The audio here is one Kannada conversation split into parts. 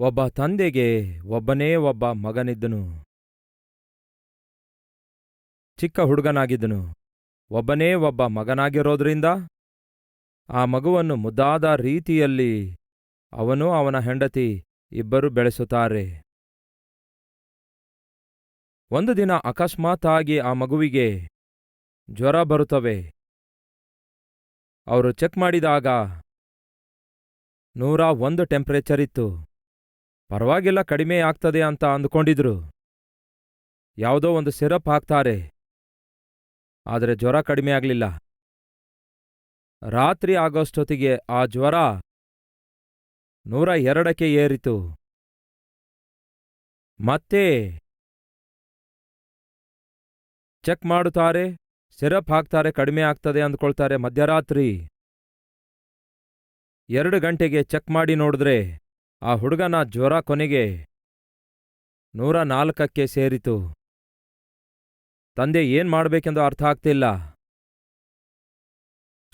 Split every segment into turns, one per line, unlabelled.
ಒಬ್ಬ ತಂದೆಗೆ ಒಬ್ಬನೇ ಒಬ್ಬ ಮಗನಿದ್ದನು. ಚಿಕ್ಕ ಹುಡುಗನಾಗಿದ್ದನು. ಒಬ್ಬನೇ ಒಬ್ಬ ಮಗನಾಗಿರೋದ್ರಿಂದ ಆ ಮಗುವನ್ನು ಮುದ್ದಾದ ರೀತಿಯಲ್ಲಿ ಅವನು ಅವನ ಹೆಂಡತಿ ಇಬ್ಬರು ಬೆಳೆಸುತ್ತಾರೆ. ಒಂದು ದಿನ ಅಕಸ್ಮಾತ್ತಾಗಿ ಆ ಮಗುವಿಗೆ ಜ್ವರ ಬರುತ್ತವೆ. ಅವರು ಚೆಕ್ ಮಾಡಿದಾಗ ನೂರ ಒಂದು ಟೆಂಪ್ರೇಚರ್ ಇತ್ತು. ಪರವಾಗಿಲ್ಲ, ಕಡಿಮೆ ಆಗ್ತದೆ ಅಂತ ಅಂದುಕೊಂಡಿದ್ರು. ಯಾವುದೋ ಒಂದು ಸಿರಪ್ ಹಾಕ್ತಾರೆ. ಆದರೆ ಜ್ವರ ಕಡಿಮೆ ಆಗಲಿಲ್ಲ. ರಾತ್ರಿ ಆಗೋಷ್ಟೊತ್ತಿಗೆ ಆ ಜ್ವರ ನೂರ ಎರಡಕ್ಕೆ ಏರಿತು. ಮತ್ತೆ ಚೆಕ್ ಮಾಡುತ್ತಾರೆ, ಸಿರಪ್ ಹಾಕ್ತಾರೆ, ಕಡಿಮೆ ಆಗ್ತದೆ ಅಂದ್ಕೊಳ್ತಾರೆ ಮಧ್ಯರಾತ್ರಿ. ಎರಡು ಗಂಟೆಗೆ ಚೆಕ್ ಮಾಡಿ ನೋಡಿದ್ರೆ ಆ ಹುಡುಗನ ಜ್ವರ ಕೊನೆಗೆ ನೂರ ನಾಲ್ಕಕ್ಕೆ ಸೇರಿತು. ತಂದೆ ಏನ್ ಮಾಡಬೇಕೆಂದು ಅರ್ಥ ಆಗ್ತಿಲ್ಲ.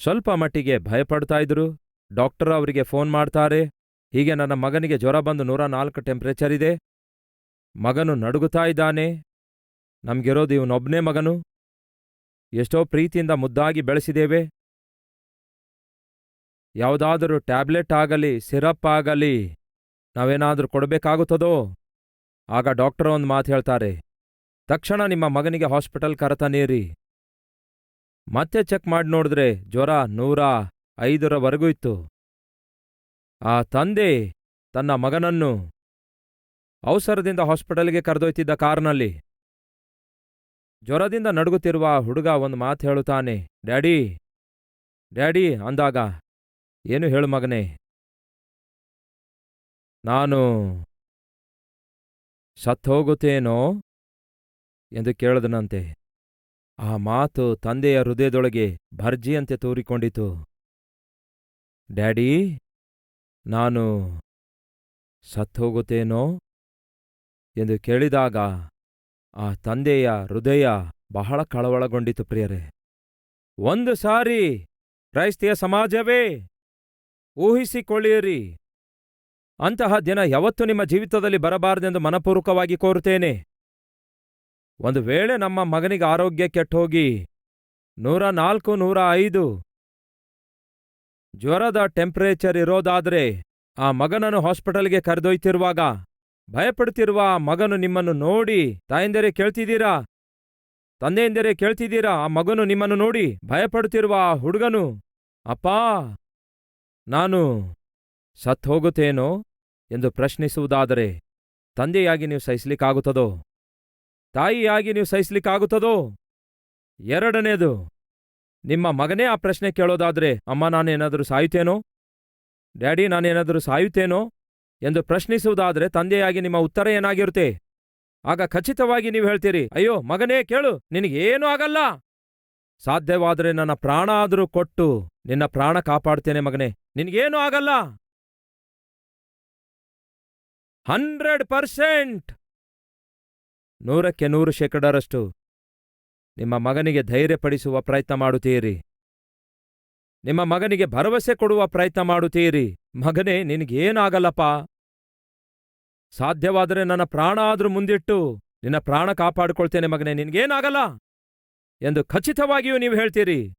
ಸ್ವಲ್ಪ ಮಟ್ಟಿಗೆ ಭಯಪಡ್ತಾ ಇದ್ರು. ಡಾಕ್ಟರ್ ಅವರಿಗೆ ಫೋನ್ ಮಾಡ್ತಾರೆ. ಹೀಗೆ ನನ್ನ ಮಗನಿಗೆ ಜ್ವರ ಬಂದು ನೂರ ನಾಲ್ಕು ಟೆಂಪ್ರೇಚರ್ ಇದೆ. ಮಗನು ನಡುಗುತ್ತಾ ಇದ್ದಾನೆ. ನಮ್ಗಿರೋದು ಇವನೊಬ್ನೇ ಮಗನು. ಎಷ್ಟೋ ಪ್ರೀತಿಯಿಂದ ಮುದ್ದಾಗಿ ಬೆಳೆಸಿದ್ದೇವೆ. ಯಾವುದಾದರೂ ಟ್ಯಾಬ್ಲೆಟ್ ಆಗಲಿ, ಸಿರಪ್ ಆಗಲಿ. ನಾವೇನಾದ್ರೂ ಕೊಡಬೇಕಾಗುತ್ತದೋ? ಆಗ ಡಾಕ್ಟರ್ ಒಂದು ಮಾತು ಹೇಳ್ತಾರೆ, ತಕ್ಷಣ ನಿಮ್ಮ ಮಗನಿಗೆ ಹಾಸ್ಪಿಟಲ್ ಕರೆತನೀರಿ ಮತ್ತೆ ಚೆಕ್ ಮಾಡಿ ನೋಡಿದ್ರೆ ಜ್ವರ ನೂರ ಐದರವರೆಗೂ ಇತ್ತು. ಆ ತಂದೆ ತನ್ನ ಮಗನನ್ನು ಅವಸರದಿಂದ ಹಾಸ್ಪಿಟಲ್ಗೆ ಕರೆದೊಯ್ತಿದ್ದ ಕಾರ್ನಲ್ಲಿ. ಜ್ವರದಿಂದ ನಡುಗುತ್ತಿರುವ ಹುಡುಗ ಒಂದು ಮಾತು ಹೇಳುತ್ತಾನೆ, ಡ್ಯಾಡಿ ಡ್ಯಾಡಿ ಅಂದಾಗ, ಏನು ಹೇಳು ಮಗನೇ ನಾನು ಸತ್ತೋಗುತ್ತೇನೋ ಎಂದು ಕೇಳದನಂತೆ. ಆ ಮಾತು ತಂದೆಯ ಹೃದಯದೊಳಗೆ ಭರ್ಜಿಯಂತೆ ತೂರಿಕೊಂಡಿತು. ಡ್ಯಾಡಿ, ನಾನು ಸತ್ತೋಗುತ್ತೇನೋ ಎಂದು ಕೇಳಿದಾಗ ಆ ತಂದೆಯ ಹೃದಯ ಬಹಳ ಕಳವಳಗೊಂಡಿತು ಪ್ರಿಯರೇ. ಒಂದು ಸಾರಿ ಕ್ರೈಸ್ತಿಯ ಸಮಾಜವೇ, ಊಹಿಸಿಕೊಳ್ಳಿರಿ. ಅಂತಹ ದಿನ ಯಾವತ್ತೂ ನಿಮ್ಮ ಜೀವಿತದಲ್ಲಿ ಬರಬಾರದೆಂದು ಮನಪೂರ್ವಕವಾಗಿ ಕೋರುತ್ತೇನೆ. ಒಂದು ವೇಳೆ ನಮ್ಮ ಮಗನಿಗೆ ಆರೋಗ್ಯ ಕೆಟ್ಟೋಗಿ ನೂರ ನಾಲ್ಕು ನೂರ ಐದು ಜ್ವರದ ಟೆಂಪರೇಚರ್ ಇರೋದಾದ್ರೆ ಆ ಮಗನನ್ನು ಹಾಸ್ಪಿಟಲ್ಗೆ ಕರೆದೊಯ್ತಿರುವಾಗ ಭಯಪಡುತ್ತಿರುವ ಆ ಮಗನು ನಿಮ್ಮನ್ನು ನೋಡಿ, ತಾಯಂದರೆ ಕೇಳ್ತಿದ್ದೀರಾ? ತಂದೆಯಂದರೆ ಕೇಳ್ತಿದ್ದೀರಾ? ಆ ಮಗನು ನಿಮ್ಮನ್ನು ನೋಡಿ ಭಯಪಡುತ್ತಿರುವ ಆ ಹುಡುಗನು, ಅಪ್ಪಾ, ನಾನು ಸತ್ ಹೋಗುತ್ತೇನೋ ಎಂದು ಪ್ರಶ್ನಿಸುವುದಾದರೆ, ತಂದೆಯಾಗಿ ನೀವು ಸಹಿಸಲಿಕ್ಕಾಗುತ್ತದೋ? ತಾಯಿಯಾಗಿ ನೀವು ಸಹಿಸಲಿಕ್ಕಾಗುತ್ತದೋ? ಎರಡನೇದು ನಿಮ್ಮ ಮಗನೇ ಆ ಪ್ರಶ್ನೆ ಕೇಳೋದಾದ್ರೆ, ಅಮ್ಮ ನಾನೇನಾದರೂ ಸಾಯುತ್ತೇನೋ? ಡ್ಯಾಡಿ ನಾನೇನಾದರೂ ಸಾಯುತ್ತೇನೋ? ಎಂದು ಪ್ರಶ್ನಿಸುವುದಾದರೆ, ತಂದೆಯಾಗಿ ನಿಮ್ಮ ಉತ್ತರ ಏನಾಗಿರುತ್ತೆ? ಆಗ ಖಚಿತವಾಗಿ ನೀವು ಹೇಳ್ತೀರಿ, ಅಯ್ಯೋ, ಮಗನೇ ಕೇಳು, ನಿನಗೇನೂ ಆಗಲ್ಲ. ಸಾಧ್ಯವಾದರೆ ನನ್ನ ಪ್ರಾಣ ಆದರೂ ಕೊಟ್ಟು ನಿನ್ನ ಪ್ರಾಣ ಕಾಪಾಡ್ತೇನೆ ಮಗನೇ, ನಿನಗೇನೂ ಆಗಲ್ಲ. Hundred percent. ನೂರಕ್ಕೆ ನೂರು ಶೇಕಡರಷ್ಟು ನಿಮ್ಮ ಮಗನಿಗೆ ಧೈರ್ಯಪಡಿಸುವ ಪ್ರಯತ್ನ ಮಾಡುತ್ತೀರಿ. ನಿಮ್ಮ ಮಗನಿಗೆ ಭರವಸೆ ಕೊಡುವ ಪ್ರಯತ್ನ ಮಾಡುತ್ತೀರಿ. ಮಗನೇ, ನಿನಗೇನಾಗಲ್ಲಪ್ಪ? ಸಾಧ್ಯವಾದರೆ ನನ್ನ ಪ್ರಾಣ ಆದರೂ ಮುಂದಿಟ್ಟು ನಿನ್ನ ಪ್ರಾಣ ಕಾಪಾಡಿಕೊಳ್ತೇನೆ ಮಗನೇ, ನಿನಗೇನಾಗಲ್ಲ? ಎಂದು ಖಚಿತವಾಗಿಯೂ ನೀವು ಹೇಳ್ತೀರಿ.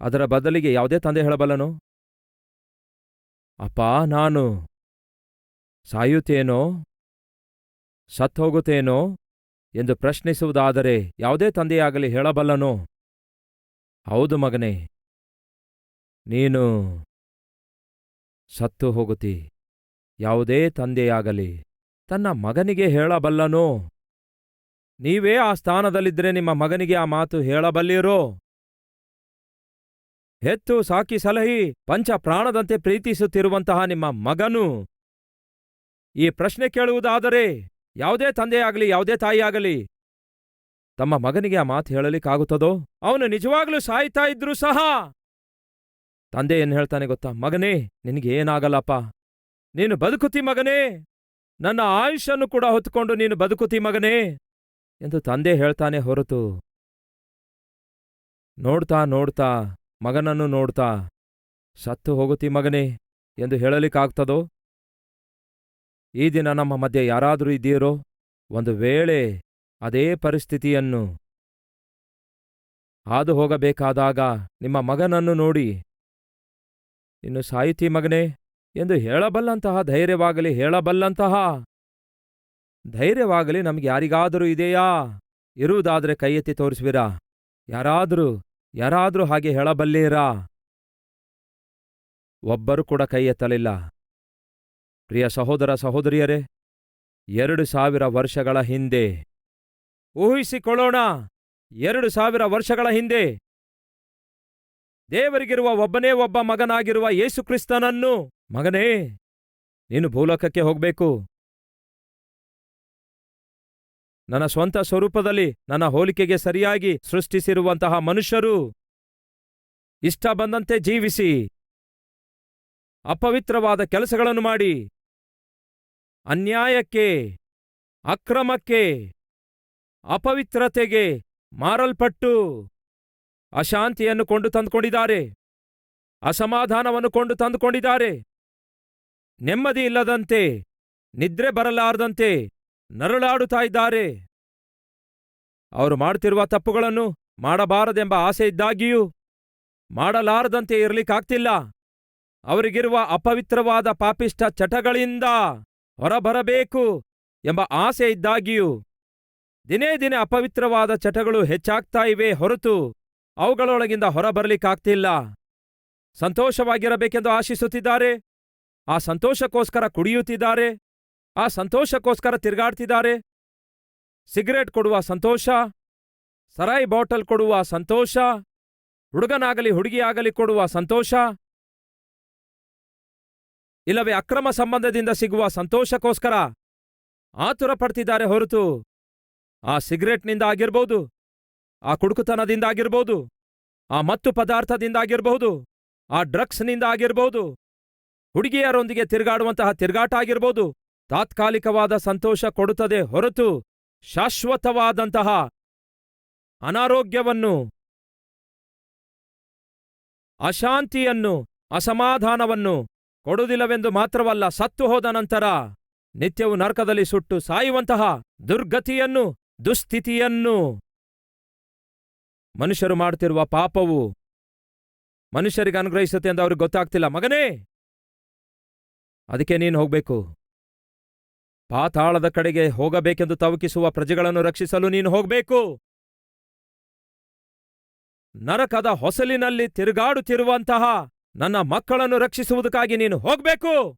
ಅದರ ಬದಲಿಗೆ ಯಾವುದೇ ತಂದೆ ಹೇಳಬಲ್ಲನು? ಅಪ್ಪ, ನಾನು ಸಾಯುತ್ತೇನೋ, ಸತ್ತೋಗುತ್ತೇನೋ ಎಂದು ಪ್ರಶ್ನಿಸುವುದಾದರೆ ಯಾವುದೇ ತಂದೆಯಾಗಲಿ ಹೇಳಬಲ್ಲನೋ? ಹೌದು ಮಗನೇ, ನೀನು ಸತ್ತು ಹೋಗುತ್ತಿ. ಯಾವುದೇ ತಂದೆಯಾಗಲಿ ತನ್ನ ಮಗನಿಗೆ ಹೇಳಬಲ್ಲನೋ? ನೀವೇ ಆ ಸ್ಥಾನದಲ್ಲಿದ್ದರೆ ನಿಮ್ಮ ಮಗನಿಗೆ ಆ ಮಾತು ಹೇಳಬಲ್ಲಿರೋ? ಹೆತ್ತು ಸಾಕಿ ಸಲಹಿ ಪಂಚ ಪ್ರಾಣದಂತೆ ಪ್ರೀತಿಸುತ್ತಿರುವಂತಹ ನಿಮ್ಮ ಮಗನು. ಈ ಪ್ರಶ್ನೆ ಕೇಳುವುದಾದರೆ ಯಾವುದೇ ತಂದೆಯಾಗಲಿ, ಯಾವುದೇ ತಾಯಿಯಾಗಲಿ ತಮ್ಮ ಮಗನಿಗೆ ಆ ಮಾತು ಹೇಳಲಿಕ್ಕಾಗುತ್ತದೋ? ಅವನು ನಿಜವಾಗ್ಲೂ ಸಾಯ್ತಾ ಇದ್ರೂ ಸಹ ತಂದೆ ಏನು ಹೇಳ್ತಾನೆ ಗೊತ್ತಾ? ಮಗನೇ, ನಿನಗೆ ಏನಾಗಲ್ಲಪ್ಪ? ನೀನು ಬದುಕುತ್ತಿ ಮಗನೇ. ನನ್ನ ಆಯುಷನ್ನು ಕೂಡ ಹೊತ್ತುಕೊಂಡು ನೀನು ಬದುಕುತ್ತಿ ಮಗನೇ ಎಂದು ತಂದೆ ಹೇಳ್ತಾನೆ ಹೊರತು ನೋಡ್ತಾ ನೋಡ್ತಾ ಮಗನನ್ನು ನೋಡ್ತಾ, ಸತ್ತು ಹೋಗುತ್ತಿ ಮಗನೇ ಎಂದು ಹೇಳಲಿಕ್ಕಾಗ್ತದೋ? ಈ ದಿನ ನಮ್ಮ ಮಧ್ಯೆ ಯಾರಾದರೂ ಇದ್ದೀರೋ? ಒಂದು ವೇಳೆ ಅದೇ ಪರಿಸ್ಥಿತಿಯನ್ನು ಹಾದು ಹೋಗಬೇಕಾದಾಗ ನಿಮ್ಮ ಮಗನನ್ನು ನೋಡಿ, ಇನ್ನು ಸಾಯಿತಿ ಮಗನೇ ಎಂದು ಹೇಳಬಲ್ಲಂತಹ, ಧೈರ್ಯವಾಗಲಿ ಹೇಳಬಲ್ಲಂತಹ, ಧೈರ್ಯವಾಗಲಿ ನಮಗೆ ಯಾರಿಗಾದರೂ ಇದೆಯಾ? ಇರುವುದಾದರೆ ಕೈ ಎತ್ತಿ ತೋರಿಸುವಿರಾ? ಯಾರಾದರೂ ಯಾರಾದರೂ ಹಾಗೆ ಹೇಳಬಲ್ಲೀರಾ? ಒಬ್ಬರು ಕೂಡ ಕೈ ಎತ್ತಲಿಲ್ಲ ಪ್ರಿಯ ಸಹೋದರ ಸಹೋದರಿಯರೇ, ಎರಡು ಸಾವಿರ ವರ್ಷಗಳ ಹಿಂದೆ. ಊಹಿಸಿಕೊಳ್ಳೋಣ, ಎರಡು ಸಾವಿರ ವರ್ಷಗಳ ಹಿಂದೆ. ದೇವರಿಗಿರುವ ಒಬ್ಬನೇ ಒಬ್ಬ ಮಗನಾಗಿರುವ ಯೇಸುಕ್ರಿಸ್ತನನ್ನು ಮಗನೇ, ನೀನು ಭೂಲೋಕಕ್ಕೆ ಹೋಗ್ಬೇಕು. ನನ್ನ ಸ್ವಂತ ಸ್ವರೂಪದಲ್ಲಿ ನನ್ನ ಹೋಲಿಕೆಗೆ ಸರಿಯಾಗಿ ಸೃಷ್ಟಿಸಿರುವಂತಹ ಮನುಷ್ಯರು. ಇಷ್ಟ ಬಂದಂತೆ ಜೀವಿಸಿ. ಅಪವಿತ್ರವಾದ ಕೆಲಸಗಳನ್ನು ಮಾಡಿ. ಅನ್ಯಾಯಕ್ಕೆ. ಅಕ್ರಮಕ್ಕೆ. ಅಪವಿತ್ರತೆಗೆ ಮಾರಲ್ಪಟ್ಟು. ಅಶಾಂತಿಯನ್ನು ಕೊಂಡು ತಂದುಕೊಂಡಿದ್ದಾರೆ. ಅಸಮಾಧಾನವನ್ನು ಕೊಂಡು ತಂದುಕೊಂಡಿದ್ದಾರೆ. ನೆಮ್ಮದಿ ಇಲ್ಲದಂತೆ. ನಿದ್ರೆ ಬರಲಾರದಂತೆ. ನರಳಾಡುತ್ತಾ ಇದ್ದಾರೆ. ಅವರು ಮಾಡುತ್ತಿರುವ ತಪ್ಪುಗಳನ್ನು ಮಾಡಬಾರದೆಂಬ ಆಸೆ ಇದ್ದಾಗಿಯೂ ಮಾಡಲಾರದಂತೆ ಇರಲಿಕ್ಕಾಗ್ತಿಲ್ಲ. ಅವರಿಗಿರುವ ಅಪವಿತ್ರವಾದ ಪಾಪಿಷ್ಟ ಚಟಗಳಿಂದ ಹೊರಬರಬೇಕು ಎಂಬ ಆಸೆ ಇದ್ದಾಗಿಯೂ ದಿನೇ ದಿನೇ ಅಪವಿತ್ರವಾದ ಚಟಗಳು ಹೆಚ್ಚಾಗ್ತಾ ಇವೆ ಹೊರತು ಅವುಗಳೊಳಗಿಂದ ಹೊರಬರಲಿಕ್ಕಾಗ್ತಿಲ್ಲ. ಸಂತೋಷವಾಗಿರಬೇಕೆಂದು ಆಶಿಸುತ್ತಿದ್ದಾರೆ. ಆ ಸಂತೋಷಕ್ಕೋಸ್ಕರ ಕುಡಿಯುತ್ತಿದ್ದಾರೆ. ಆ ಸಂತೋಷಕ್ಕೋಸ್ಕರ ತಿರುಗಾಡ್ತಿದ್ದಾರೆ. ಸಿಗರೇಟ್ ಕೊಡುವ ಸಂತೋಷ, ಸರಾಯಿ ಬಾಟಲ್ ಕೊಡುವ ಸಂತೋಷ, ಹುಡುಗನಾಗಲಿ ಹುಡುಗಿಯಾಗಲಿ ಕೊಡುವ ಸಂತೋಷ, ಇಲ್ಲವೇ ಅಕ್ರಮ ಸಂಬಂಧದಿಂದ ಸಿಗುವ ಸಂತೋಷಕ್ಕೋಸ್ಕರ ಆತುರ ಪಡ್ತಿದ್ದಾರೆ ಹೊರತು ಆ ಸಿಗರೇಟ್ನಿಂದ ಆಗಿರ್ಬೋದು, ಆ ಕುಡುಕುತನದಿಂದ ಆಗಿರ್ಬೋದು, ಆ ಮತ್ತು ಪದಾರ್ಥದಿಂದ ಆಗಿರಬಹುದು ಆ ಡ್ರಗ್ಸ್ನಿಂದ ಆಗಿರ್ಬೋದು, ಹುಡುಗಿಯರೊಂದಿಗೆ ತಿರುಗಾಡುವಂತಹ ತಿರುಗಾಟ ಆಗಿರ್ಬೋದು ತಾತ್ಕಾಲಿಕವಾದ ಸಂತೋಷ ಕೊಡುತ್ತದೆ ಹೊರತು ಶಾಶ್ವತವಾದಂತಹ ಅನಾರೋಗ್ಯವನ್ನು, ಅಶಾಂತಿಯನ್ನು, ಅಸಮಾಧಾನವನ್ನು ಕೊಡುವುದಿಲ್ಲವೆಂದು ಮಾತ್ರವಲ್ಲ, ಸತ್ತು ಹೋದ ನಂತರ ನಿತ್ಯವು ನರಕದಲ್ಲಿ ಸುಟ್ಟು ಸಾಯುವಂತಹ ದುರ್ಗತಿಯನ್ನು, ದುಸ್ಥಿತಿಯನ್ನು ಮನುಷ್ಯರು ಮಾಡುತ್ತಿರುವ ಪಾಪವು ಮನುಷ್ಯರಿಗೆ ಅನುಗ್ರಹಿಸುತ್ತೆ ಎಂದು ಅವ್ರಿಗೆ ಗೊತ್ತಾಗ್ತಿಲ್ಲ. ಮಗನೇ, ಅದಕ್ಕೆ ನೀನು ಹೋಗ್ಬೇಕು. ಪಾತಾಳದ ಕಡೆಗೆ ಹೋಗಬೇಕೆಂದು ತವಕಿಸುವ ಪ್ರಜೆಗಳನ್ನು ರಕ್ಷಿಸಲು ನೀನು ಹೋಗಬೇಕು. ನರಕದ ಹೊಸಲಿನಲ್ಲಿ ತಿರುಗಾಡುತ್ತಿರುವಂತಹ ನನ್ನ ಮಕ್ಕಳನ್ನು ರಕ್ಷಿಸುವುದಕ್ಕಾಗಿ ನೀನು ಹೋಗಬೇಕು.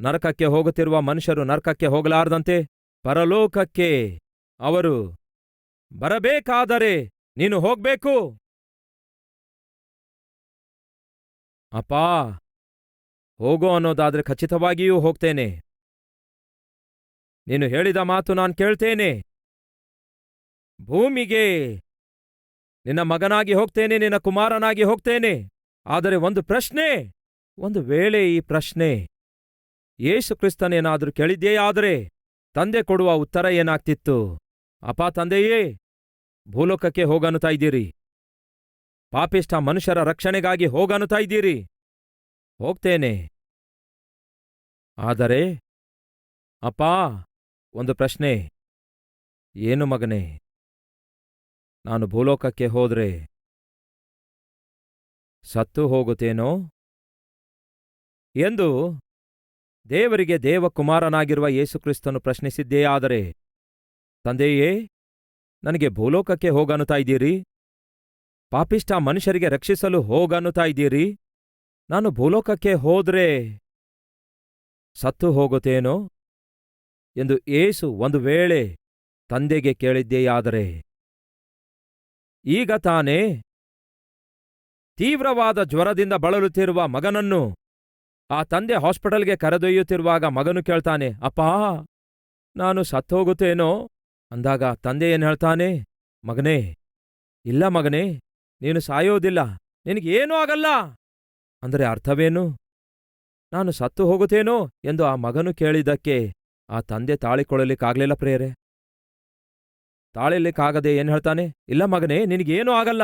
ನರಕಕ್ಕೆ ಹೋಗುತ್ತಿರುವ ಮನುಷ್ಯರು ನರಕಕ್ಕೆ ಹೋಗಲಾರದಂತೆ ಪರಲೋಕಕ್ಕೆ ಅವರು ಬರಬೇಕಾದರೆ ನೀನು ಹೋಗ್ಬೇಕು. ಅಪ್ಪಾ ಹೋಗೋ ಅನ್ನೋದಾದ್ರೆ ಖಚಿತವಾಗಿಯೂ ಹೋಗ್ತೇನೆ. ನೀನು ಹೇಳಿದ ಮಾತು ನಾನು ಕೇಳ್ತೇನೆ. ಭೂಮಿಗೆ ನಿನ್ನ ಮಗನಾಗಿ ಹೋಗ್ತೇನೆ, ನಿನ್ನ ಕುಮಾರನಾಗಿ ಹೋಗ್ತೇನೆ. ಆದರೆ ಒಂದು ಪ್ರಶ್ನೆ, ಒಂದು ವೇಳೆ ಈ ಪ್ರಶ್ನೆ, ಯೇಸು ಕ್ರಿಸ್ತನೇನಾದರೂ ಕೇಳಿದ್ದೇ ಆದರೆ ತಂದೆ ಕೊಡುವ ಉತ್ತರ ಏನಾಗ್ತಿತ್ತು? ಅಪಾ ತಂದೆಯೇ, ಭೂಲೋಕಕ್ಕೆ ಹೋಗನುತ್ತಾ ಇದ್ದೀರಿ. ಪಾಪಿಷ್ಟ ಮನುಷ್ಯರ ರಕ್ಷಣೆಗಾಗಿ ಹೋಗನುತ್ತಾ ಇದ್ದೀರಿ. ಹೋಗ್ತೇನೆ. ಆದರೆ, ಅಪ್ಪಾ, ಒಂದು ಪ್ರಶ್ನೆ. ಏನು ಮಗನೇ? ನಾನು ಭೂಲೋಕಕ್ಕೆ ಹೋದ್ರೆ ಸತ್ತು ಹೋಗುತ್ತೇನೋ? ಎಂದು ದೇವರಿಗೆ ದೇವಕುಮಾರನಾಗಿರುವ ಯೇಸುಕ್ರಿಸ್ತನು ಪ್ರಶ್ನಿಸಿದ್ದೇ ಆದರೆ, ತಂದೆಯೇ, ನನಗೆ ಭೂಲೋಕಕ್ಕೆ ಹೋಗನ್ನುತ್ತಾ ಇದ್ದೀರಿ? ಪಾಪಿಷ್ಟ ಮನುಷ್ಯರಿಗೆ ರಕ್ಷಿಸಲು ಹೋಗನ್ನುತ್ತಾ ಇದ್ದೀರಿ? ನಾನು ಭೂಲೋಕಕ್ಕೆ ಹೋದ್ರೆ ಸತ್ತು ಹೋಗುತ್ತೇನೋ ಎಂದು ಏಸು ಒಂದು ವೇಳೆ ತಂದೆಗೆ ಕೇಳಿದ್ದೆಯಾದರೆ, ಈಗ ತಾನೇ ತೀವ್ರವಾದ ಜ್ವರದಿಂದ ಬಳಲುತ್ತಿರುವ ಮಗನನ್ನು ಆ ತಂದೆ ಹಾಸ್ಪಿಟಲ್ಗೆ ಕರೆದೊಯ್ಯುತ್ತಿರುವಾಗ ಮಗನು ಕೇಳ್ತಾನೆ, ಅಪ್ಪಾ, ನಾನು ಸತ್ತೋಗುತ್ತೇನೋ ಅಂದಾಗ ತಂದೆ ಏನು ಹೇಳ್ತಾನೆ, ಮಗನೇ, ಇಲ್ಲ ಮಗನೇ, ನೀನು ಸಾಯೋದಿಲ್ಲ, ನಿನಗೇನೂ ಆಗಲ್ಲ. ಅಂದರೆ ಅರ್ಥವೇನು? ನಾನು ಸತ್ತು ಹೋಗುತ್ತೇನೋ ಎಂದು ಆ ಮಗನು ಕೇಳಿದ್ದಕ್ಕೆ ಆ ತಂದೆ ತಾಳಿಕೊಳ್ಳಲಿಕ್ಕಾಗ್ಲಿಲ್ಲ ಪ್ರೇರೆ ತಾಳಿಲಿಕ್ಕಾಗದೆ ಏನು ಹೇಳ್ತಾನೆ? ಇಲ್ಲ ಮಗನೇ, ನಿನಗೇನೂ ಆಗಲ್ಲ.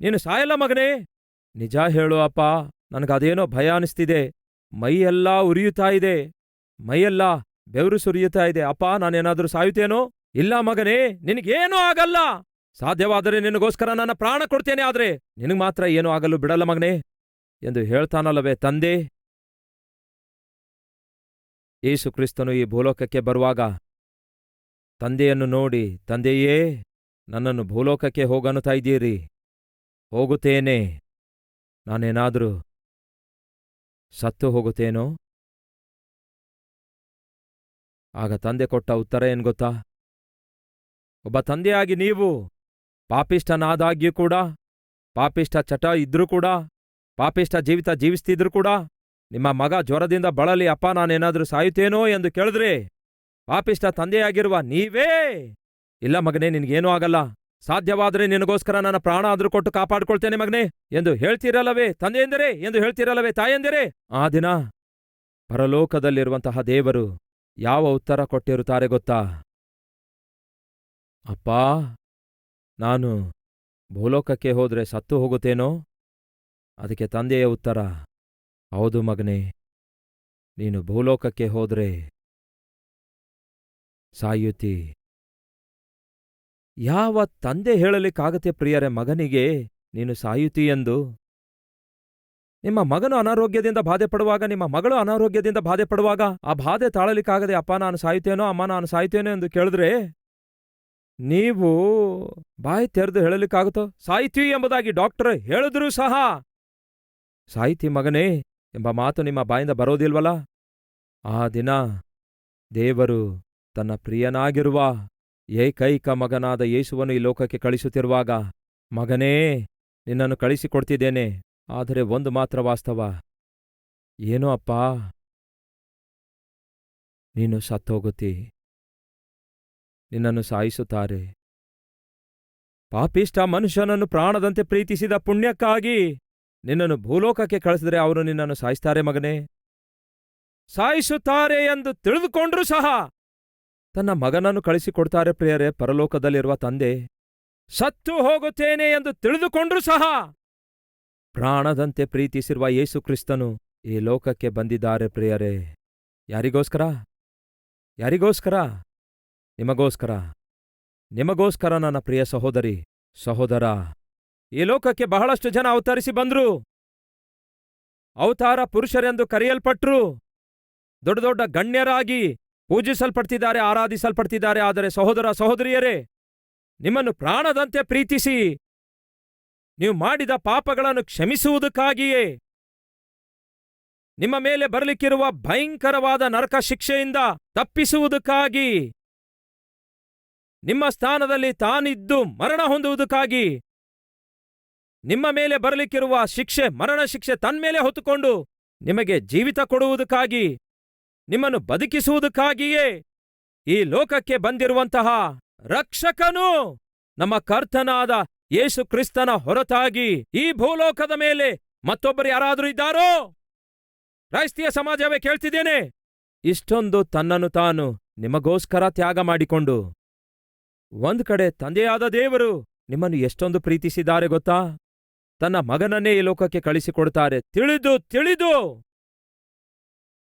ನೀನು ಸಾಯಲ್ಲ ಮಗನೇ. ನಿಜ ಹೇಳು ಅಪ್ಪ, ನನಗದೇನೋ ಭಯ ಅನಿಸ್ತಿದೆ. ಮೈಯೆಲ್ಲ ಉರಿಯುತ್ತಾ ಇದೆ. ಮೈಯೆಲ್ಲ ಬೆವರು ಸುರಿಯುತ್ತಾ ಇದೆ. ಅಪ್ಪ, ನಾನೇನಾದರೂ ಸಾಯುತ್ತೇನೋ? ಇಲ್ಲ ಮಗನೇ, ನಿನಗೇನೂ ಆಗಲ್ಲ. ಸಾಧ್ಯವಾದರೆ ನಿನಗೋಸ್ಕರ ನನ್ನ ಪ್ರಾಣ ಕೊಡ್ತೇನೆ ಆದ್ರೆ ನಿನಗೆ ಮಾತ್ರ ಏನೂ ಆಗಲು ಬಿಡಲ್ಲ ಮಗನೇ. ಎಂದು ಹೇಳ್ತಾನಲ್ಲವೇ ತಂದೆ? ಯೇಸು ಕ್ರಿಸ್ತನು ಈ ಭೂಲೋಕಕ್ಕೆ ಬರುವಾಗ, ತಂದೆಯನ್ನು ನೋಡಿ, ತಂದೆಯೇ, ನನ್ನನ್ನು ಭೂಲೋಕಕ್ಕೆ ಹೋಗನ್ನುತ್ತಾ ಇದ್ದೀರಿ? ಹೋಗುತ್ತೇನೆ. ನಾನೇನಾದರೂ ಸತ್ತು ಹೋಗುತ್ತೇನೋ? ಆಗ ತಂದೆ ಕೊಟ್ಟ ಉತ್ತರ ಏನು ಗೊತ್ತಾ? ಒಬ್ಬ ತಂದೆಯಾಗಿ ನೀವು ಪಾಪಿಷ್ಟನಾದಾಗ್ಯೂ ಕೂಡ ಪಾಪಿಷ್ಟ ಚಟ ಇದ್ರೂ ಕೂಡ ಪಾಪಿಷ್ಟ ಜೀವಿತ ಜೀವಿಸ್ತಿದ್ರು ಕೂಡ ನಿಮ್ಮ ಮಗ ಜ್ವರದಿಂದ ಬಳಲಿ, ಅಪ್ಪ, ನಾನೇನಾದರೂ ಸಾಯುತ್ತೇನೋ? ಎಂದು ಕೇಳಿದ್ರೆ ಪಾಪಿಷ್ಟ ತಂದೆಯಾಗಿರುವ ನೀವೇ? ಇಲ್ಲ ಮಗನೇ, ನಿನಗೇನೂ ಆಗಲ್ಲ. ಸಾಧ್ಯವಾದರೆ ನಿನಗೋಸ್ಕರ ನನ್ನ ಪ್ರಾಣ ಆದ್ರೂ ಕೊಟ್ಟು ಕಾಪಾಡ್ಕೊಳ್ತೇನೆ ಮಗನೇ, ಎಂದು ಹೇಳ್ತಿರಲ್ಲವೇ ತಂದೆಯೆಂದರೆ? ಎಂದು ಹೇಳ್ತಿರಲ್ಲವೇ ತಾಯೆಂದರೆ ಆ ದಿನ ಪರಲೋಕದಲ್ಲಿರುವಂತಹ ದೇವರು ಯಾವ ಉತ್ತರ ಕೊಟ್ಟಿರುತ್ತಾರೆ ಗೊತ್ತಾ? ಅಪ್ಪಾ, ನಾನು ಭೂಲೋಕಕ್ಕೆ ಹೋದ್ರೆ ಸತ್ತು ಹೋಗುತ್ತೇನೋ? ಅದಕ್ಕೆ ತಂದೆಯ ಉತ್ತರ, ಹೌದು ಮಗನೇ, ನೀನು ಭೂಲೋಕಕ್ಕೆ ಹೋದ್ರೆ ಸಾಯುತ್ತಿ. ಯಾವ ತಂದೆ ಹೇಳಲಿಕ್ಕಾಗತ್ತೆ ಪ್ರಿಯರೇ, ಮಗನಿಗೆ ನೀನು ಸಾಯುತಿ ಎಂದು? ನಿಮ್ಮ ಮಗನು ಅನಾರೋಗ್ಯದಿಂದ ಬಾಧೆ ಪಡುವಾಗ ನಿಮ್ಮ ಮಗಳು ಅನಾರೋಗ್ಯದಿಂದ ಬಾಧೆ ಪಡುವಾಗ ಆ ಬಾಧೆ ತಾಳಲಿಕ್ಕಾಗದೆ, ಅಪ್ಪ, ನಾನು ಸಾಯುತ್ತೇನೋ, ಅಮ್ಮ, ನಾನು ಸಾಯುತ್ತೇನೋ ಎಂದು ಕೇಳಿದ್ರೆ, ನೀವು ಬಾಯಿ ತೆರೆದು ಹೇಳಲಿಕ್ಕಾಗುತ್ತೋ? ಸಾಯ್ತೀವಿ ಎಂಬುದಾಗಿ ಡಾಕ್ಟರ್ ಹೇಳಿದ್ರೂ ಸಹ ಸಾಯ್ತಿ ಮಗನೇ ಎಂಬ ಮಾತು ನಿಮ್ಮ ಬಾಯಿಂದ ಬರೋದಿಲ್ವಲ್ಲ? ಆ ದಿನ ದೇವರು ತನ್ನ ಪ್ರಿಯನಾಗಿರುವ ಏಕೈಕ ಮಗನಾದ ಯೇಸುವನ್ನು ಈ ಲೋಕಕ್ಕೆ ಕಳಿಸುತ್ತಿರುವಾಗ ಮಗನೇ, ನಿನ್ನನ್ನು ಕಳಿಸಿಕೊಡ್ತಿದ್ದೇನೆ ಆದರೆ ಒಂದು ಮಾತ್ರ ವಾಸ್ತವ. ಏನೋ ಅಪ್ಪ? ನೀನು ಸತ್ತೋಗುತ್ತಿ. ನಿನ್ನನ್ನು ಸಾಯಿಸುತ್ತಾರೆ. ಪಾಪಿಷ್ಟ ಮನುಷ್ಯನನ್ನು ಪ್ರಾಣದಂತೆ ಪ್ರೀತಿಸಿದ ಪುಣ್ಯಕ್ಕಾಗಿ ನಿನ್ನನ್ನು ಭೂಲೋಕಕ್ಕೆ ಕಳಿಸಿದರೆ ಅವರು ನಿನ್ನನ್ನು ಸಾಯಿಸ್ತಾರೆ ಮಗನೇ. ಸಾಯಿಸುತ್ತಾರೆ ಎಂದು ತಿಳಿದುಕೊಂಡ್ರೂ ಸಹ ತನ್ನ ಮಗನನ್ನು ಕಳಿಸಿಕೊಡ್ತಾರೆ ಪ್ರಿಯರೇ, ಪರಲೋಕದಲ್ಲಿರುವ ತಂದೆ. ಸತ್ತು ಹೋಗುತ್ತೇನೆ ಎಂದು ತಿಳಿದುಕೊಂಡ್ರೂ ಸಹ ಪ್ರಾಣದಂತೆ ಪ್ರೀತಿಸಿರುವ ಯೇಸು ಕ್ರಿಸ್ತನು ಈ ಲೋಕಕ್ಕೆ ಬಂದಿದ್ದಾರೆ ಪ್ರಿಯರೇ. ಯಾರಿಗೋಸ್ಕರ? ಯಾರಿಗೋಸ್ಕರ? ನಿಮಗೋಸ್ಕರ? ನಿಮಗೋಸ್ಕರ ನನ್ನ ಪ್ರಿಯ ಸಹೋದರಿ, ಸಹೋದರ. ಈ ಲೋಕಕ್ಕೆ ಬಹಳಷ್ಟು ಜನ ಅವತರಿಸಿ ಬಂದ್ರು. ಅವತಾರ ಪುರುಷರೆಂದು ಕರೆಯಲ್ಪಟ್ರು. ದೊಡ್ಡ ದೊಡ್ಡ ಗಣ್ಯರಾಗಿ ಪೂಜಿಸಲ್ಪಡ್ತಿದ್ದಾರೆ, ಆರಾಧಿಸಲ್ಪಡ್ತಿದ್ದಾರೆ. ಆದರೆ ಸಹೋದರ ಸಹೋದರಿಯರೇ, ನಿಮ್ಮನ್ನು ಪ್ರಾಣದಂತೆ ಪ್ರೀತಿಸಿ. ನೀವು ಮಾಡಿದ ಪಾಪಗಳನ್ನು ಕ್ಷಮಿಸುವುದಕ್ಕಾಗಿಯೇ. ನಿಮ್ಮ ಮೇಲೆ ಬರಲಿಕ್ಕಿರುವ ಭಯಂಕರವಾದ ನರಕ ಶಿಕ್ಷೆಯಿಂದ ತಪ್ಪಿಸುವುದಕ್ಕಾಗಿ. ನಿಮ್ಮ ಸ್ಥಾನದಲ್ಲಿ ತಾನಿದ್ದು ಮರಣ ಹೊಂದುವುದಕ್ಕಾಗಿ. ನಿಮ್ಮ ಮೇಲೆ ಬರಲಿಕ್ಕಿರುವ ಶಿಕ್ಷೆ, ಮರಣ ಶಿಕ್ಷೆ ತನ್ಮೇಲೆ ಹೊತ್ತುಕೊಂಡು ನಿಮಗೆ ಜೀವಿತ ಕೊಡುವುದಕ್ಕಾಗಿ, ನಿಮ್ಮನ್ನು ಬದುಕಿಸುವುದಕ್ಕಾಗಿಯೇ ಈ ಲೋಕಕ್ಕೆ ಬಂದಿರುವಂತಹ ರಕ್ಷಕನು ನಮ್ಮ ಕರ್ತನಾದ ಯೇಸು ಕ್ರಿಸ್ತನ ಹೊರತಾಗಿ ಈ ಭೂಲೋಕದ ಮೇಲೆ ಮತ್ತೊಬ್ಬರು ಯಾರಾದರೂ ಇದ್ದಾರೋ? ಕ್ರೈಸ್ತಿಯ ಸಮಾಜವೇ ಕೇಳ್ತಿದ್ದೇನೆ. ಇಷ್ಟೊಂದು ತನ್ನನ್ನು ತಾನು ನಿಮಗೋಸ್ಕರ ತ್ಯಾಗ ಮಾಡಿಕೊಂಡು ಒಂದು ಕಡೆ ತಂದೆಯಾದ ದೇವರು ನಿಮ್ಮನ್ನು ಎಷ್ಟೊಂದು ಪ್ರೀತಿಸಿದ್ದಾರೆ ಗೊತ್ತಾ? ತನ್ನ ಮಗನನ್ನೇ ಈ ಲೋಕಕ್ಕೆ ಕಳಿಸಿಕೊಡ್ತಾರೆ ತಿಳಿದು ತಿಳಿದು!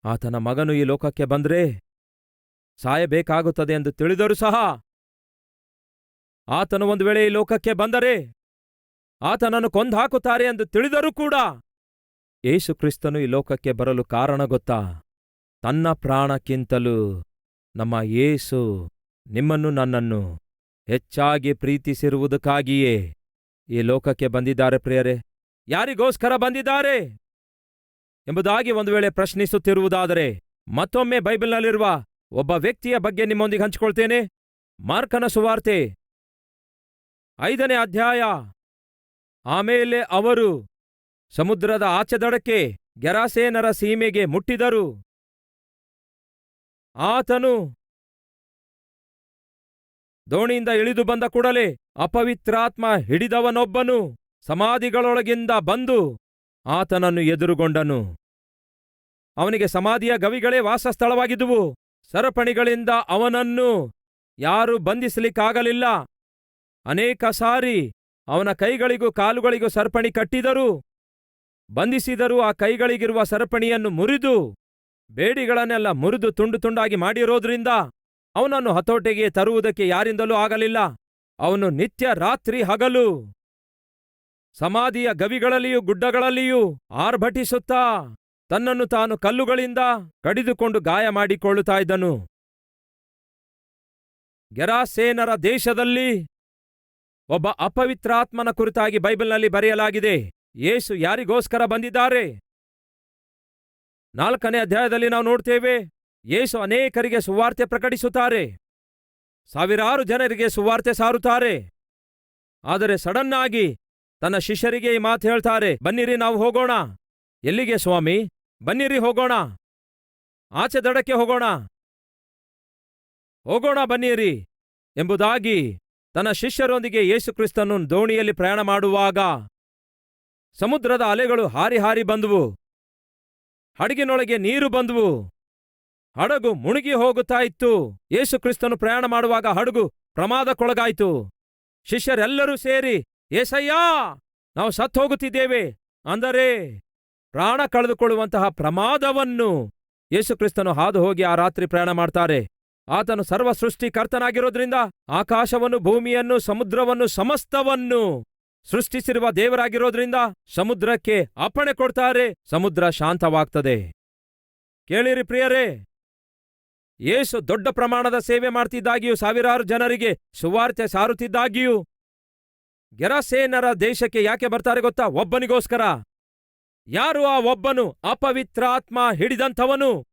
ಆತನ ಮಗನು ಈ ಲೋಕಕ್ಕೆ ಬಂದ್ರೆ ಸಾಯಬೇಕಾಗುತ್ತದೆ ಎಂದು ತಿಳಿದರೂ ಸಹ ಆತನು ಒಂದು ವೇಳೆ ಈ ಲೋಕಕ್ಕೆ ಬಂದರೆ ಆತನನ್ನು ಕೊಂದಾಕುತ್ತಾರೆ ಎಂದು ತಿಳಿದರೂ ಕೂಡ ಯೇಸು ಕ್ರಿಸ್ತನು ಈ ಲೋಕಕ್ಕೆ ಬರಲು ಕಾರಣ ಗೊತ್ತಾ? ತನ್ನ ಪ್ರಾಣಕ್ಕಿಂತಲೂ ನಮ್ಮ ಯೇಸು ನಿಮ್ಮನ್ನು ನನ್ನನ್ನು ಹೆಚ್ಚಾಗಿ ಪ್ರೀತಿಸಿರುವುದಕ್ಕಾಗಿಯೇ ಈ ಲೋಕಕ್ಕೆ ಬಂದಿದ್ದಾರೆ ಪ್ರಿಯರೇ. ಯಾರಿಗೋಸ್ಕರ ಬಂದಿದ್ದಾರೆ? ಎಂಬುದಾಗಿ ಒಂದು ವೇಳೆ ಪ್ರಶ್ನಿಸುತ್ತಿರುವುದಾದರೆ, ಮತ್ತೊಮ್ಮೆ ಬೈಬಲ್ನಲ್ಲಿರುವ ಒಬ್ಬ ವ್ಯಕ್ತಿಯ ಬಗ್ಗೆ ನಿಮ್ಮೊಂದಿಗೆ ಹಂಚಿಕೊಳ್ತೇನೆ. ಮಾರ್ಕನ ಸುವಾರ್ತೆ, ಐದನೇ ಅಧ್ಯಾಯ. ಆಮೇಲೆ ಅವರು ಸಮುದ್ರದ ಆಚೆದಡಕ್ಕೆ ಗೆರಾಸೇನರ ಸೀಮೆಗೆ ಮುಟ್ಟಿದರು. ಆತನು ದೋಣಿಯಿಂದ ಇಳಿದು ಬಂದ ಕೂಡಲೇ ಅಪವಿತ್ರಾತ್ಮ ಹಿಡಿದವನೊಬ್ಬನು ಸಮಾಧಿಗಳೊಳಗಿಂದ ಬಂದು ಆತನನ್ನು ಎದುರುಗೊಂಡನು. ಅವನಿಗೆ ಸಮಾಧಿಯ ಗವಿಗಳೇ ವಾಸಸ್ಥಳವಾಗಿದ್ದುವು. ಸರಪಣಿಗಳಿಂದ ಅವನನ್ನು ಯಾರೂ ಬಂಧಿಸಲಿಕ್ಕಾಗಲಿಲ್ಲ. ಅನೇಕ ಸಾರಿ ಅವನ ಕೈಗಳಿಗೂ ಕಾಲುಗಳಿಗೂ ಸರಪಣಿ ಕಟ್ಟಿದರು, ಬಂಧಿಸಿದರೂ ಆ ಕೈಗಳಿಗಿರುವ ಸರಪಣಿಯನ್ನು ಮುರಿದು, ಬೇಡಿಗಳನ್ನೆಲ್ಲ ಮುರಿದು ತುಂಡು ತುಂಡಾಗಿ ಮಾಡಿರೋದ್ರಿಂದ ಅವನನ್ನು ಹತೋಟಿಗೆ ತರುವುದಕ್ಕೆ ಯಾರಿಂದಲೂ ಆಗಲಿಲ್ಲ. ಅವನು ನಿತ್ಯ ರಾತ್ರಿ ಹಗಲು. ಸಮಾಧಿಯ ಗವಿಗಳಲ್ಲಿಯೂ ಗುಡ್ಡಗಳಲ್ಲಿಯೂ ಆರ್ಭಟಿಸುತ್ತಾ ತನ್ನನ್ನು ತಾನು ಕಲ್ಲುಗಳಿಂದ ಕಡಿದುಕೊಂಡು ಗಾಯ ಮಾಡಿಕೊಳ್ಳುತ್ತಾ ಇದ್ದನು. ಗೆರಾಸೇನರ ದೇಶದಲ್ಲಿ ಒಬ್ಬ ಅಪವಿತ್ರಾತ್ಮನ ಕುರಿತಾಗಿ ಬೈಬಲ್ನಲ್ಲಿ ಬರೆಯಲಾಗಿದೆ. ಯೇಸು ಯಾರಿಗೋಸ್ಕರ ಬಂದಿದ್ದಾರೆ? ನಾಲ್ಕನೇ ಅಧ್ಯಾಯದಲ್ಲಿ ನಾವು ನೋಡ್ತೇವೆ ಯೇಸು ಅನೇಕರಿಗೆ ಸುವಾರ್ತೆ ಪ್ರಕಟಿಸುತ್ತಾರೆ. ಸಾವಿರಾರು ಜನರಿಗೆ ಸುವಾರ್ತೆ ಸಾರುತ್ತಾರೆ. ಆದರೆ ಸಡನ್ ಆಗಿ ತನ್ನ ಶಿಷ್ಯರಿಗೆ ಈ ಮಾತು ಹೇಳ್ತಾರೆ, ಬನ್ನಿರಿ, ನಾವು ಹೋಗೋಣ. ಎಲ್ಲಿಗೆ ಸ್ವಾಮಿ? ಬನ್ನಿರಿ, ಹೋಗೋಣ. ಆಚೆ ದಡಕ್ಕೆ ಹೋಗೋಣ. ಹೋಗೋಣ, ಬನ್ನಿರಿ. ಎಂಬುದಾಗಿ ತನ್ನ ಶಿಷ್ಯರೊಂದಿಗೆ ಯೇಸುಕ್ರಿಸ್ತನು ದೋಣಿಯಲ್ಲಿ ಪ್ರಯಾಣ ಮಾಡುವಾಗ ಸಮುದ್ರದ ಅಲೆಗಳು ಹಾರಿ ಹಾರಿ ಬಂದುವು. ಹಡಗಿನೊಳಗೆ ನೀರು ಬಂದುವು. ಹಡಗು ಮುಳುಗಿ ಹೋಗುತ್ತಾ ಇತ್ತು ಯೇಸುಕ್ರಿಸ್ತನು ಪ್ರಯಾಣ ಮಾಡುವಾಗ ಹಡಗು ಪ್ರಮಾದಕ್ಕೊಳಗಾಯಿತು. ಶಿಷ್ಯರೆಲ್ಲರೂ ಸೇರಿ, ಏಸಯ್ಯ, ನಾವು ಸತ್ತು ಹೋಗುತ್ತಿದ್ದೇವೆ. ಅಂದರೆ ಪ್ರಾಣ ಕಳೆದುಕೊಳ್ಳುವಂತಹ ಪ್ರಮಾದವನ್ನು ಯೇಸುಕ್ರಿಸ್ತನು ಹಾದು ಹೋಗಿ ಆ ರಾತ್ರಿ ಪ್ರಯಾಣ ಮಾಡ್ತಾರೆ. ಆತನು ಸರ್ವ ಸೃಷ್ಟಿಕರ್ತನಾಗಿರೋದ್ರಿಂದ ಆಕಾಶವನ್ನು, ಭೂಮಿಯನ್ನು, ಸಮುದ್ರವನ್ನು, ಸಮಸ್ತವನ್ನು ಸೃಷ್ಟಿಸಿರುವ ದೇವರಾಗಿರೋದ್ರಿಂದ ಸಮುದ್ರಕ್ಕೆ ಅಪ್ಪಣೆ ಕೊಡ್ತಾರೆ. ಸಮುದ್ರ ಶಾಂತವಾಗ್ತದೆ. ಕೇಳಿರಿ ಪ್ರಿಯರೇ ಯೇಸು ದೊಡ್ಡ ಪ್ರಮಾಣದ ಸೇವೆ ಮಾಡ್ತಿದ್ದಾಗಿಯೂ ಸಾವಿರಾರು ಜನರಿಗೆ ಸುವಾರ್ತೆ ಸಾರುತ್ತಿದ್ದಾಗಿಯೂ ಗೆರಸೇನರ ದೇಶಕ್ಕೆ ಯಾಕೆ ಬರ್ತಾರೆ ಗೊತ್ತಾ? ಒಬ್ಬನಿಗೋಸ್ಕರ. ಯಾರು ಆ ಒಬ್ಬನು? ಅಪವಿತ್ರಾತ್ಮ ಹಿಡಿದಂಥವನು.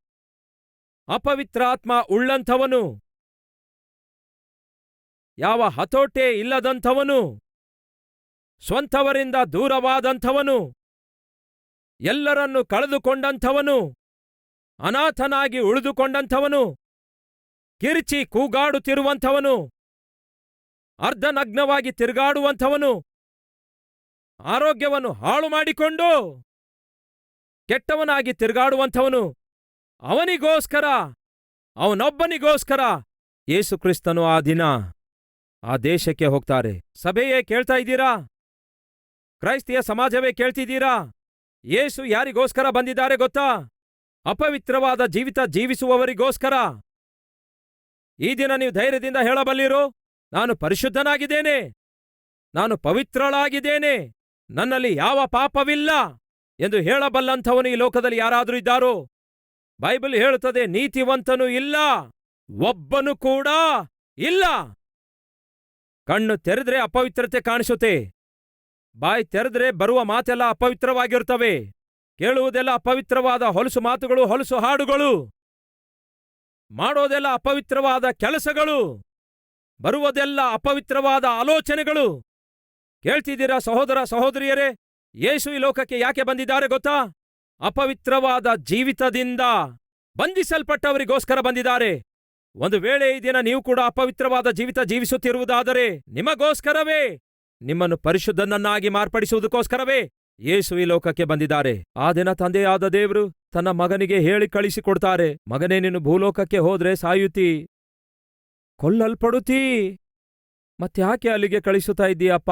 ಅಪವಿತ್ರಾತ್ಮ ಉಳ್ಳಂಥವನು. ಯಾವ ಹತೋಟೆ ಇಲ್ಲದಂಥವನು. ಸ್ವಂತವರಿಂದ ದೂರವಾದಂಥವನು. ಎಲ್ಲರನ್ನು ಕಳೆದುಕೊಂಡಂಥವನು. ಅನಾಥನಾಗಿ ಉಳಿದುಕೊಂಡಂಥವನು, ಕಿರಿಚಿ ಕೂಗಾಡುತ್ತಿರುವಂಥವನು, ಅರ್ಧನಗ್ನವಾಗಿ ತಿರುಗಾಡುವಂಥವನು, ಆರೋಗ್ಯವನ್ನು ಹಾಳು ಮಾಡಿಕೊಂಡು ಕೆಟ್ಟವನಾಗಿ ತಿರುಗಾಡುವಂಥವನು, ಅವನಿಗೋಸ್ಕರ, ಅವನೊಬ್ಬನಿಗೋಸ್ಕರ ಯೇಸುಕ್ರಿಸ್ತನು ಆ ದಿನ ಆ ದೇಶಕ್ಕೆ ಹೋಗ್ತಾರೆ. ಸಭೆಯೇ ಕೇಳ್ತಾ ಇದ್ದೀರಾ? ಕ್ರೈಸ್ತಿಯ ಸಮಾಜವೇ ಕೇಳ್ತಿದ್ದೀರಾ? ಯೇಸು ಯಾರಿಗೋಸ್ಕರ ಬಂದಿದ್ದಾರೆ ಗೊತ್ತಾ? ಅಪವಿತ್ರವಾದ ಜೀವಿತ ಜೀವಿಸುವವರಿಗೋಸ್ಕರ. ಈ ದಿನ ನೀವು ಧೈರ್ಯದಿಂದ ಹೇಳಬಲ್ಲಿರು, ನಾನು ಪರಿಶುದ್ಧನಾಗಿದ್ದೇನೆ. ನಾನು ಪವಿತ್ರಳಾಗಿದ್ದೇನೆ. ನನ್ನಲ್ಲಿ ಯಾವ ಪಾಪವಿಲ್ಲ ಎಂದು ಹೇಳಬಲ್ಲಂಥವನು ಈ ಲೋಕದಲ್ಲಿ ಯಾರಾದರೂ ಇದ್ದಾರೋ, ಬೈಬಲ್ ಹೇಳುತ್ತದೆ, ನೀತಿವಂತನು ಇಲ್ಲ, ಒಬ್ಬನು ಕೂಡ ಇಲ್ಲ. ಕಣ್ಣು ತೆರೆದ್ರೆ ಅಪವಿತ್ರತೆ ಕಾಣಿಸುತ್ತೆ, ಬಾಯಿ ತೆರೆದ್ರೆ ಬರುವ ಮಾತೆಲ್ಲ ಅಪವಿತ್ರವಾಗಿರುತ್ತವೆ ಕೇಳುವುದೆಲ್ಲ ಅಪವಿತ್ರವಾದ ಹೊಲಸು ಮಾತುಗಳು, ಹೊಲಸು ಹಾಡುಗಳು. ಮಾಡೋದೆಲ್ಲ ಅಪವಿತ್ರವಾದ ಕೆಲಸಗಳು. ಬರುವುದೆಲ್ಲ ಅಪವಿತ್ರವಾದ ಆಲೋಚನೆಗಳು. ಕೇಳ್ತಿದ್ದೀರಾ ಸಹೋದರ, ಸಹೋದರಿಯರೇ, ಯೇಸು ಈ ಲೋಕಕ್ಕೆ ಯಾಕೆ ಬಂದಿದ್ದಾರೆ ಗೊತ್ತಾ? ಅಪವಿತ್ರವಾದ ಜೀವಿತದಿಂದ ಬಂಧಿಸಲ್ಪಟ್ಟವರಿಗೋಸ್ಕರ ಬಂದಿದ್ದಾರೆ. ಒಂದು ವೇಳೆ ಈ ದಿನ ನೀವು ಕೂಡ ಅಪವಿತ್ರವಾದ ಜೀವಿತ ಜೀವಿಸುತ್ತಿರುವುದಾದರೆ, ನಿಮಗೋಸ್ಕರವೇ? ನಿಮ್ಮನ್ನು ಪರಿಶುದ್ಧನನ್ನಾಗಿ ಮಾರ್ಪಡಿಸುವುದಕ್ಕೋಸ್ಕರವೇ? ಯೇಸು ಈ ಲೋಕಕ್ಕೆ ಬಂದಿದ್ದಾರೆ. ಆ ದಿನ ತಂದೆಯಾದ ದೇವರು ತನ್ನ ಮಗನಿಗೆ ಹೇಳಿ ಕಳಿಸಿಕೊಡ್ತಾರೆ. ಮಗನೇ, ನೀನು ಭೂಲೋಕಕ್ಕೆ ಹೋದ್ರೆ ಸಾಯುತ್ತಿ? ಕೊಲ್ಲಲ್ಪಡುತ್ತೀ? ಮತ್ತ್ಯಾಕೆ ಅಲ್ಲಿಗೆ ಕಳಿಸುತ್ತಾ ಇದ್ದೀಯಪ್ಪ?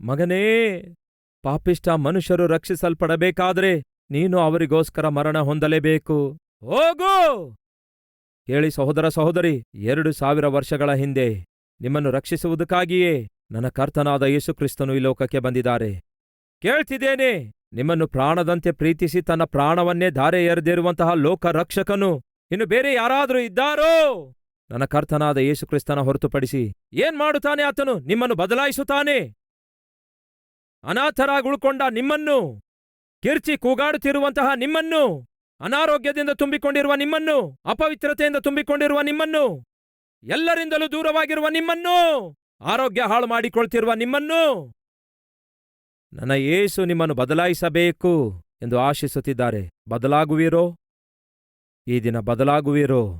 ಮಗನೇ ಪಾಪಿಷ್ಟ ಮನುಷ್ಯರು ರಕ್ಷಿಸಲ್ಪಡಬೇಕಾದ್ರೆ ನೀನು ಅವರಿಗೋಸ್ಕರ ಮರಣ ಹೊಂದಲೇಬೇಕು. ಹೋಗು! ಕೇಳಿ ಸಹೋದರ ಸಹೋದರಿ, ಎರಡು ಸಾವಿರ ವರ್ಷಗಳ ಹಿಂದೆ ನಿಮ್ಮನ್ನು ರಕ್ಷಿಸುವುದಕ್ಕಾಗಿಯೇ ನನ್ನ ಕರ್ತನಾದ ಯೇಸುಕ್ರಿಸ್ತನು ಈ ಲೋಕಕ್ಕೆ ಬಂದಿದ್ದಾರೆ. ಕೇಳ್ತಿದ್ದೇನೆ, ನಿಮ್ಮನ್ನು ಪ್ರಾಣದಂತೆ ಪ್ರೀತಿಸಿ ತನ್ನ ಪ್ರಾಣವನ್ನೇ ಧಾರೆ ಎರೆದಿರುವಂತಹ ಲೋಕ ರಕ್ಷಕನು ಇನ್ನು ಬೇರೆ ಯಾರಾದರೂ ಇದ್ದಾರೋ? ನನ್ನ ಕರ್ತನಾದ ಯೇಸುಕ್ರಿಸ್ತನ ಹೊರತುಪಡಿಸಿ ಏನ್ ಮಾಡುತ್ತಾನೆ ಆತನು? ನಿಮ್ಮನ್ನು ಬದಲಾಯಿಸುತ್ತಾನೆ. ಅನಾಥರಾಗಿ ಉಳ್ಕೊಂಡ ನಿಮ್ಮನ್ನು, ಕಿರ್ಚಿ ಕೂಗಾಡುತ್ತಿರುವಂತಹ ನಿಮ್ಮನ್ನು, ಅನಾರೋಗ್ಯದಿಂದ ತುಂಬಿಕೊಂಡಿರುವ ನಿಮ್ಮನ್ನು, ಅಪವಿತ್ರತೆಯಿಂದ ತುಂಬಿಕೊಂಡಿರುವ ನಿಮ್ಮನ್ನು, ಎಲ್ಲರಿಂದಲೂ ದೂರವಾಗಿರುವ ನಿಮ್ಮನ್ನು, ಆರೋಗ್ಯ ಹಾಳು ಮಾಡಿಕೊಳ್ತಿರುವ ನಿಮ್ಮನ್ನು ನನ್ನ ಯೇಸು ನಿಮ್ಮನ್ನು ಬದಲಾಯಿಸಬೇಕು ಎಂದು ಆಶಿಸುತ್ತಿದ್ದಾರೆ. ಬದಲಾಗುವಿರೋ? ಈ ದಿನ ಬದಲಾಗುವಿರೋ?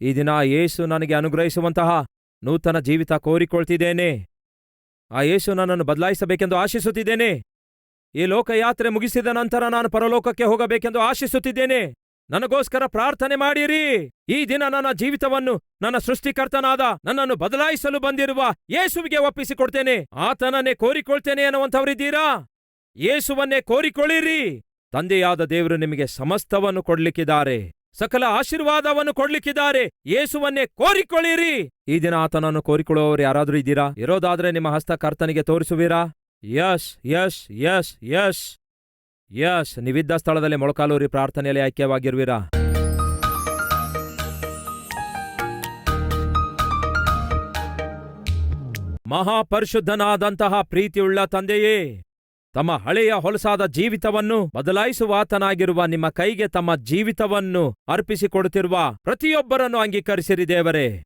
ಈ ದಿನ ಯೇಸು ನನಗೆ ಅನುಗ್ರಹಿಸುವಂತಹ ನೂತನ ಜೀವಿತ ಕೋರಿಕೊಳ್ತಿದ್ದೇನೆ. ಆ ಯೇಸು ನನ್ನನ್ನು ಬದಲಾಯಿಸಬೇಕೆಂದು ಆಶಿಸುತ್ತಿದ್ದೇನೆ. ಈ ಲೋಕಯಾತ್ರೆ ಮುಗಿಸಿದ ನಂತರ ನಾನು ಪರಲೋಕಕ್ಕೆ ಹೋಗಬೇಕೆಂದು ಆಶಿಸುತ್ತಿದ್ದೇನೆ. ನನಗೋಸ್ಕರ ಪ್ರಾರ್ಥನೆ ಮಾಡಿರಿ. ಈ ದಿನ ನನ್ನ ಜೀವಿತವನ್ನು ನನ್ನ ಸೃಷ್ಟಿಕರ್ತನಾದ ನನ್ನನ್ನು ಬದಲಾಯಿಸಲು ಬಂದಿರುವ ಯೇಸುವಿಗೆ ಒಪ್ಪಿಸಿಕೊಡ್ತೇನೆ. ಆತನನ್ನೇ ಕೋರಿಕೊಳ್ತೇನೆ ಅನ್ನುವಂಥವರಿದ್ದೀರಾ ಯೇಸುವನ್ನೇ ಕೋರಿಕೊಳ್ಳಿರಿ. ತಂದೆಯಾದ ದೇವರು ನಿಮಗೆ ಸಮಸ್ತವನ್ನು ಕೊಡ್ಲಿಕ್ಕಿದ್ದಾರೆ. ಸಕಲ ಆಶೀರ್ವಾದವನ್ನು ಕೊಡ್ಲಿಕ್ಕಿದ್ದಾರೆ. ಯೇಸುವನ್ನೇ ಕೋರಿಕೊಳ್ಳಿರಿ. ಈ ದಿನ ಆತನನ್ನು ಕೋರಿಕೊಳ್ಳುವವರು ಯಾರಾದರೂ ಇದ್ದೀರಾ? ಇರೋದಾದ್ರೆ ನಿಮ್ಮ ಹಸ್ತ ಕರ್ತನಿಗೆ ತೋರಿಸುವಿರಾ? ಯಶ್ ಯಶ್ ಯಶ್ ಯಶ್. ಯಶ್, ನೀವಿದ್ದ ಸ್ಥಳದಲ್ಲಿ ಮೊಳಕಾಲೂರಿ ಪ್ರಾರ್ಥನೆಯಲ್ಲಿ ಐಕ್ಯವಾಗಿರುವಿರಾ? ಮಹಾಪರಿಶುದ್ಧನಾದಂತಹ ಪ್ರೀತಿಯುಳ್ಳ ತಂದೆಯೇ, ತಮ್ಮ ಹಳೆಯ ಹೊಲಸಾದ ಜೀವಿತವನ್ನು ಬದಲಾಯಿಸುವಾತನಾಗಿರುವ ನಿಮ್ಮ ಕೈಗೆ ತಮ್ಮ ಜೀವಿತವನ್ನು ಅರ್ಪಿಸಿಕೊಡುತ್ತಿರುವ ಪ್ರತಿಯೊಬ್ಬರನ್ನು ಅಂಗೀಕರಿಸಿರಿ ದೇವರೇ.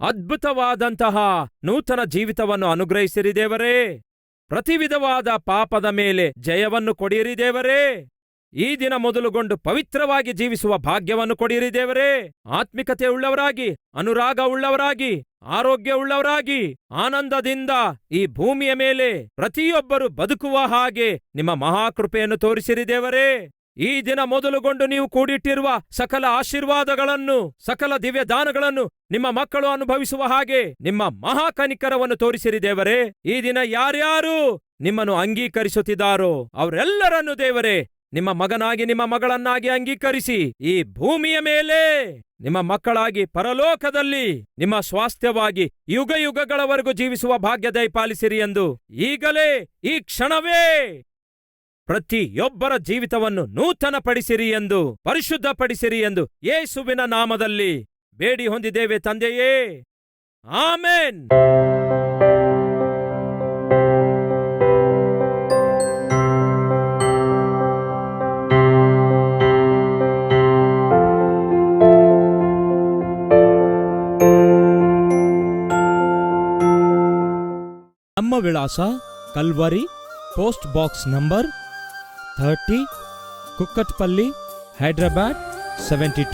ಅದ್ಭುತವಾದಂತಹ ನೂತನ ಜೀವಿತವನ್ನು ಅನುಗ್ರಹಿಸಿರಿ ದೇವರೇ. ಪ್ರತಿ ವಿಧವಾದ ಪಾಪದ ಮೇಲೆ ಜಯವನ್ನು ಕೊಡಿರಿ ದೇವರೇ. ಈ ದಿನ ಮೊದಲುಗೊಂಡು ಪವಿತ್ರವಾಗಿ ಜೀವಿಸುವ ಭಾಗ್ಯವನ್ನು ಕೊಡಿರಿ ದೇವರೇ. ಆತ್ಮಿಕತೆ ಉಳ್ಳವರಾಗಿ, ಅನುರಾಗ ಉಳ್ಳವರಾಗಿ, ಆರೋಗ್ಯ ಉಳ್ಳವರಾಗಿ, ಆನಂದದಿಂದ ಈ ಭೂಮಿಯ ಮೇಲೆ ಪ್ರತಿಯೊಬ್ಬರು ಬದುಕುವ ಹಾಗೆ ನಿಮ್ಮ ಮಹಾಕೃಪೆಯನ್ನು ತೋರಿಸಿರಿ ದೇವರೇ. ಈ ದಿನ ಮೊದಲುಗೊಂಡು ನೀವು ಕೂಡಿಟ್ಟಿರುವ ಸಕಲ ಆಶೀರ್ವಾದಗಳನ್ನು, ಸಕಲ ದಿವ್ಯ ದಾನಗಳನ್ನು ನಿಮ್ಮ ಮಕ್ಕಳು ಅನುಭವಿಸುವ ಹಾಗೆ ನಿಮ್ಮ ಮಹಾಕನಿಕರವನ್ನು ತೋರಿಸಿರಿ ದೇವರೇ. ಈ ದಿನ ಯಾರ್ಯಾರು ನಿಮ್ಮನ್ನು ಅಂಗೀಕರಿಸುತ್ತಿದ್ದಾರೋ ಅವರೆಲ್ಲರನ್ನು ದೇವರೇ, ನಿಮ್ಮ ಮಗನಾಗಿ, ನಿಮ್ಮ ಮಗಳನ್ನಾಗಿ ಅಂಗೀಕರಿಸಿ, ಈ ಭೂಮಿಯ ಮೇಲೆ, ನಿಮ್ಮ ಮಕ್ಕಳಾಗಿ ಪರಲೋಕದಲ್ಲಿ, ನಿಮ್ಮ ಸ್ವಾಸ್ಥ್ಯವಾಗಿ ಯುಗ ಯುಗಗಳವರೆಗೂ ಜೀವಿಸುವ ಭಾಗ್ಯದೈ ಪಾಲಿಸಿರಿ ಎಂದು ಈಗಲೇ, ಈ ಕ್ಷಣವೇ ಪ್ರತಿಯೊಬ್ಬರ ಜೀವಿತವನ್ನು ನೂತನಪಡಿಸಿರಿ ಎಂದು, ಪರಿಶುದ್ಧಪಡಿಸಿರಿ ಎಂದು ಯೇಸುವಿನ ನಾಮದಲ್ಲಿ ಬೇಡಿ ಹೊಂದಿದ್ದೇವೆ ತಂದೆಯೇ. ಆಮೇನ್.
ನಮ್ಮ ವಿಳಾಸ Calvary post box number thirty Kukatpally Hyderabad 72